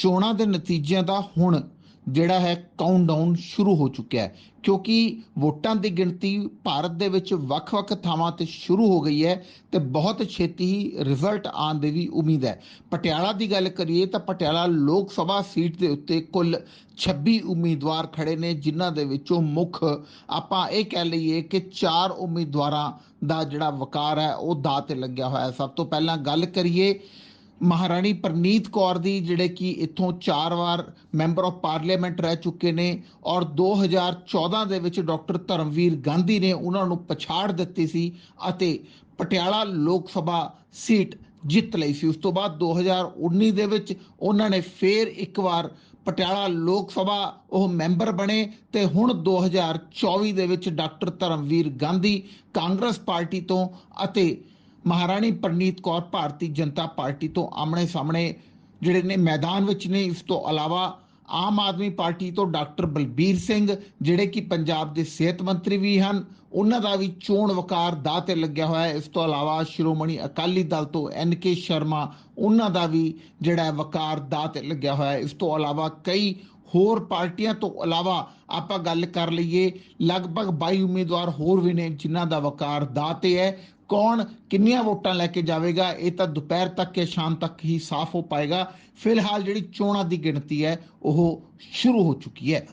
ਚੋਣਾਂ ਦੇ ਨਤੀਜਿਆਂ ਦਾ ਹੁਣ ਜਿਹੜਾ ਹੈ ਕਾਊਂਟਡਾਊਨ ਸ਼ੁਰੂ ਹੋ ਚੁੱਕਿਆ ਹੈ। ਕਿਉਂਕਿ ਵੋਟਾਂ ਦੀ ਗਿਣਤੀ ਭਾਰਤ ਦੇ ਵਿੱਚ ਵੱਖ-ਵੱਖ ਥਾਵਾਂ ਤੇ ਸ਼ੁਰੂ ਹੋ ਗਈ ਹੈ ਤੇ ਬਹੁਤ ਛੇਤੀ ਹੀ ਰਿਜ਼ਲਟ ਆਉਣ ਦੀ ਵੀ ਉਮੀਦ ਹੈ। ਪਟਿਆਲਾ ਦੀ ਗੱਲ ਕਰੀਏ ਤਾਂ ਪਟਿਆਲਾ ਲੋਕ ਸਭਾ ਸੀਟ ਦੇ ਉੱਤੇ ਕੁੱਲ 26 ਉਮੀਦਵਾਰ ਖੜੇ ਨੇ, ਜਿਨ੍ਹਾਂ ਦੇ ਵਿੱਚੋਂ ਮੁੱਖ ਆਪਾਂ ਇਹ ਕਹਿ ਲਈਏ ਕਿ ਚਾਰ ਉਮੀਦਵਾਰਾਂ ਦਾ ਜਿਹੜਾ ਵਕਾਰ ਹੈ ਉਹ ਦਾਅ ਤੇ ਲੱਗਿਆ ਹੋਇਆ ਹੈ। ਸਭ ਤੋਂ ਪਹਿਲਾਂ ਗੱਲ ਕਰੀਏ ਮਹਾਰਾਣੀ ਪ੍ਰਨੀਤ ਕੌਰ ਦੀ ਜਿਹੜੇ ਕਿ ਇੱਥੋਂ ਚਾਰ ਵਾਰ ਮੈਂਬਰ ਆਫ ਪਾਰਲੀਮੈਂਟ ਰਹਿ ਚੁੱਕੇ ਨੇ ਔਰ 2014 ਦੇ ਵਿੱਚ ਡਾਕਟਰ ਧਰਮਵੀਰ ਗਾਂਧੀ ਨੇ ਉਹਨਾਂ ਨੂੰ ਪਛਾੜ ਦਿੱਤੀ ਸੀ ਅਤੇ ਪਟਿਆਲਾ ਲੋਕ ਸਭਾ ਸੀਟ ਜਿੱਤ ਲਈ ਸੀ। ਉਸ ਤੋਂ ਬਾਅਦ 2019 ਦੇ ਵਿੱਚ ਉਹਨਾਂ ਨੇ ਫੇਰ ਇੱਕ ਵਾਰ ਪਟਿਆਲਾ ਲੋਕ ਸਭਾ ਉਹ ਮੈਂਬਰ ਬਣੇ ਤੇ ਹੁਣ 2024 ਦੇ ਵਿੱਚ doctor Dharamvir Gandhi Congress party ਤੋਂ ਅਤੇ ਮਹਾਰਾਣੀ ਪ੍ਰਨੀਤ ਕੌਰ ਭਾਰਤੀ ਜਨਤਾ ਪਾਰਟੀ ਤੋਂ ਆਮਣੇ ਸਾਹਮਣੇ ਜਿਹੜੇ ਨੇ ਮੈਦਾਨ ਵਿੱਚ ਨੇ, ਇਸ ਤੋਂ ਇਲਾਵਾ ਆਮ ਆਦਮੀ ਪਾਰਟੀ ਤੋਂ ਡਾਕਟਰ ਬਲਬੀਰ ਸਿੰਘ, ਜਿਹੜੇ ਕਿ ਪੰਜਾਬ ਦੇ ਸਿਹਤ ਮੰਤਰੀ ਵੀ ਹਨ, ਉਹਨਾਂ ਦਾ ਵੀ ਚੋਣ ਵਕਾਰ ਦਾ ਤੇ ਲੱਗਿਆ ਹੋਇਆ ਹੈ। ਇਸ ਤੋਂ ਇਲਾਵਾ ਸ਼੍ਰੋਮਣੀ ਅਕਾਲੀ ਦਲ ਤੋਂ ਐਨ ਕੇ ਸ਼ਰਮਾ, ਉਹਨਾਂ ਦਾ ਵੀ ਜਿਹੜਾ ਵਕਾਰ ਦਾ ਤੇ ਲੱਗਿਆ ਹੋਇਆ ਹੈ। ਇਸ ਤੋਂ ਇਲਾਵਾ ਕਈ ਹੋਰ ਪਾਰਟੀਆਂ ਤੋਂ ਇਲਾਵਾ ਆਪਾਂ ਗੱਲ ਕਰ ਲਈਏ, ਲਗਭਗ 22 ਉਮੀਦਵਾਰ ਹੋਰ ਵੀ ਨੇ, ਜਿਨ੍ਹਾਂ ਦਾ ਵਕਾਰ ਦਾਅ ਤੇ ਹੈ। ਕੌਣ ਕਿੰਨੀਆਂ ਵੋਟਾਂ ਲੈ ਕੇ ਜਾਵੇਗਾ, ਇਹ ਤਾਂ ਦੁਪਹਿਰ ਤੱਕ ਜਾਂ ਸ਼ਾਮ ਤੱਕ ਹੀ ਸਾਫ਼ ਹੋ ਪਾਏਗਾ। ਫਿਲਹਾਲ ਜਿਹੜੀ ਚੋਣਾਂ ਦੀ ਗਿਣਤੀ ਹੈ, ਉਹ ਸ਼ੁਰੂ ਹੋ ਚੁੱਕੀ ਹੈ।